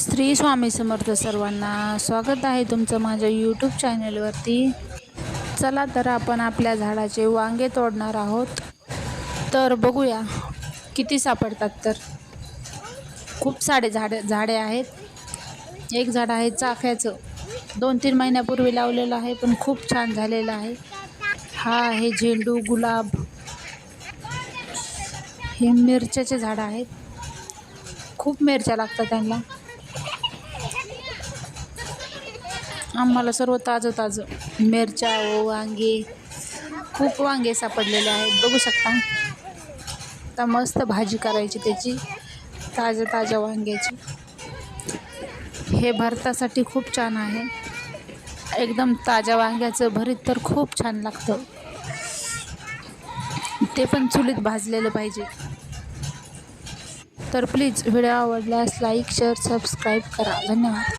श्री स्वामी समर्थ सर्वांना स्वागत आहे तुमचं माझ्या यूट्यूब चॅनलवरती चला तर आपण आपल्या झाडाचे वांगे तोडणार आहोत. तर बघूया किती सापडतात तर. खूप सारे झाडे झाडे आहेत. एक झाड आहे चाफ्याचं. दोन तीन महिन्यापूर्वी लावलेलं आहे पण खूप छान झालेलं आहे. हा आहे झेंडू गुलाब. हे मिरच्याचे झाडं आहेत. खूप मिरच्या लागतात त्यांना. आम्हाला सर्व ताजं ताजं मिरच्या वांगे खूप वांगे सापडलेले आहेत. बघू शकता. आता मस्त भाजी करायची त्याची ताज्या ताज्या वांग्याची. हे भरतासाठी खूप छान आहे. एकदम ताज्या वांग्याचं भरीत तर खूप छान लागतं. ते पण चुलीत भाजलेलं पाहिजे. तर प्लीज व्हिडिओ आवडल्यास लाईक शेअर सबस्क्राईब करा. धन्यवाद.